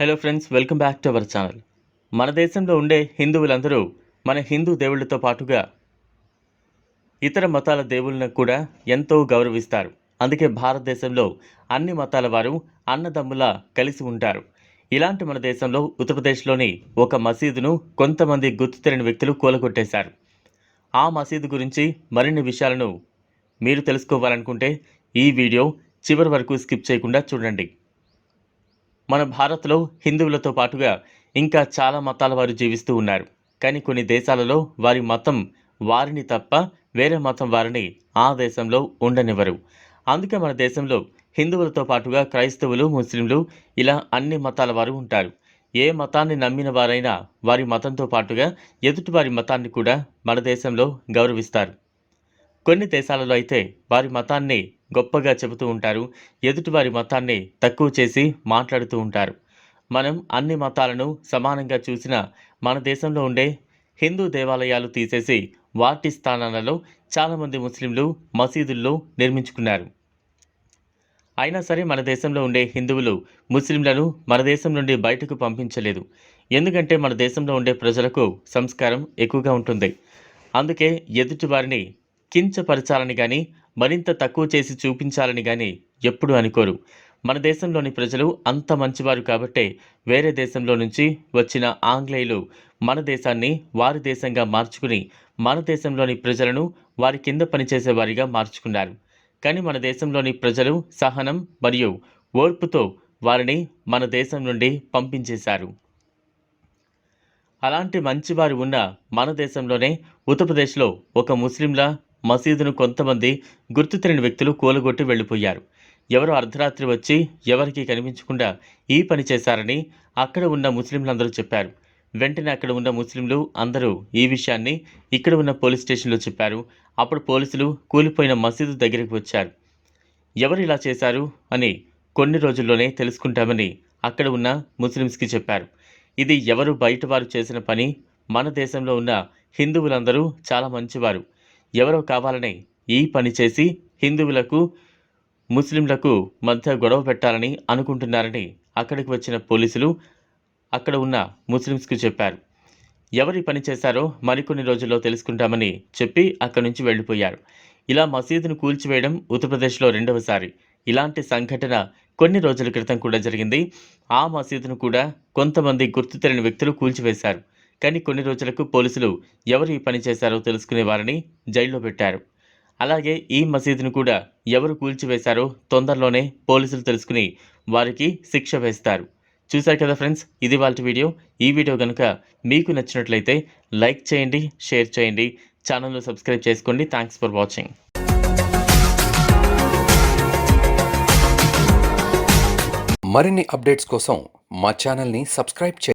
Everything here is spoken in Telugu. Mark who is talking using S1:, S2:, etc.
S1: Hello friends welcome back to our channel మన దేశంలో ఉండే హిందువులందరూ మన హిందూ దేవుళ్ళతో పాటుగా ఇతర మతాల దేవుళ్ళను కూడా ఎంతో గౌరవిస్తారు. అందుకే భారతదేశంలో అన్ని మతాల వారు అన్నదమ్ములా కలిసి ఉంటారు. ఇలాంటి మన దేశంలో ఉత్తరప్రదేశ్లోని ఒక మసీదును కొంతమంది గుర్తు తెలియని వ్యక్తులు కూలగొట్టేశారు. ఆ మసీదు గురించి మరిన్ని విషయాలను మీరు తెలుసుకోవాలనుకుంటే ఈ వీడియో చివరి వరకు స్కిప్ చేయకుండా చూడండి. మన భారత్లో హిందువులతో పాటుగా ఇంకా చాలా మతాల వారు జీవిస్తూ ఉన్నారు. కానీ కొన్ని దేశాలలో వారి మతం వారిని తప్ప వేరే మతం వారిని ఆ దేశంలో ఉండనివ్వరు. అందుకే మన దేశంలో హిందువులతో పాటుగా క్రైస్తవులు ముస్లింలు ఇలా అన్ని మతాల వారు ఉంటారు. ఏ మతాన్ని నమ్మిన వారైనా వారి మతంతో పాటుగా ఎదుటి వారి మతాన్ని కూడా మన దేశంలో గౌరవిస్తారు. కొన్ని దేశాలలో అయితే వారి మతాన్ని గొప్పగా చెబుతూ ఉంటారు ఎదుటివారి మతాన్ని తక్కువ చేసి మాట్లాడుతూ ఉంటారు. మనం అన్ని మతాలను సమానంగా చూసిన మన దేశంలో ఉండే హిందూ దేవాలయాలు తీసేసి వాటి స్థానాలలో చాలామంది ముస్లింలు మసీదుల్లో నిర్మించుకున్నారు. అయినా సరే మన దేశంలో ఉండే హిందువులు ముస్లింలను మన దేశం నుండి బయటకు పంపించలేదు. ఎందుకంటే మన దేశంలో ఉండే ప్రజలకు సంస్కారం ఎక్కువగా ఉంటుంది. అందుకే ఎదుటి వారిని కించపరచాలని కానీ మరింత తక్కువ చేసి చూపించాలని కానీ ఎప్పుడూ అనుకోరు. మన దేశంలోని ప్రజలు అంత మంచివారు కాబట్టే వేరే దేశంలో నుంచి వచ్చిన ఆంగ్లేయులు మన దేశాన్ని వారి దేశంగా మార్చుకుని మన దేశంలోని ప్రజలను వారి కింద పనిచేసే వారిగా మార్చుకున్నారు. కానీ మన దేశంలోని ప్రజలు సహనం మరియు ఓర్పుతో వారిని మన దేశం నుండి పంపించేశారు. అలాంటి మంచివారు ఉన్న మన దేశంలోనే ఉత్తరప్రదేశ్లో ఒక ముస్లింల మసీదును కొంతమంది గుర్తు తెలియని వ్యక్తులు కూలగొట్టి వెళ్ళిపోయారు. ఎవరు అర్ధరాత్రి వచ్చి ఎవరికీ కనిపించకుండా ఈ పని చేశారని అక్కడ ఉన్న ముస్లింలందరూ చెప్పారు. వెంటనే అక్కడ ఉన్న ముస్లింలు అందరూ ఈ విషయాన్ని ఇక్కడ ఉన్న పోలీస్ స్టేషన్లో చెప్పారు. అప్పుడు పోలీసులు కూలిపోయిన మసీదు దగ్గరికి వచ్చారు. ఎవరు ఇలా చేశారు అని కొన్ని రోజుల్లోనే తెలుసుకుంటామని అక్కడ ఉన్న ముస్లిమ్స్కి చెప్పారు. ఇది ఎవరు బయట వారు చేసిన పని? మన దేశంలో ఉన్న హిందువులందరూ చాలా మంచివారు. ఎవరో కావాలని ఈ పని చేసి హిందువులకు ముస్లింలకు మధ్య గొడవ పెట్టాలని అనుకుంటున్నారని అక్కడికి వచ్చిన పోలీసులు అక్కడ ఉన్న ముస్లిమ్స్కు చెప్పారు. ఎవరి పని చేశారో మరికొన్ని రోజుల్లో తెలుసుకుంటామని చెప్పి అక్కడి నుంచి వెళ్ళిపోయారు. ఇలా మసీదును కూల్చివేయడం ఉత్తరప్రదేశ్లో రెండవసారి. ఇలాంటి సంఘటన కొన్ని రోజుల క్రితం కూడా జరిగింది. ఆ మసీదును కూడా కొంతమంది గుర్తు తెలియని వ్యక్తులు కూల్చివేశారు. కానీ కొన్ని రోజులకు పోలీసులు ఎవరు ఈ పని చేశారో తెలుసుకునే వారిని జైల్లో పెట్టారు. అలాగే ఈ మసీదును కూడా ఎవరు కూల్చివేశారో తొందరలోనే పోలీసులు తెలుసుకుని వారికి శిక్ష వేస్తారు. చూశారు కదా ఫ్రెండ్స్ ఇది వాళ్ళ వీడియో. ఈ వీడియో కనుక మీకు నచ్చినట్లయితే లైక్ చేయండి షేర్ చేయండి ఛానల్ను సబ్స్క్రైబ్ చేసుకోండి. Thanks for watching.
S2: మరిన్ని అప్డేట్స్ కోసం మా ఛానల్ని సబ్స్క్రైబ్ చేయండి.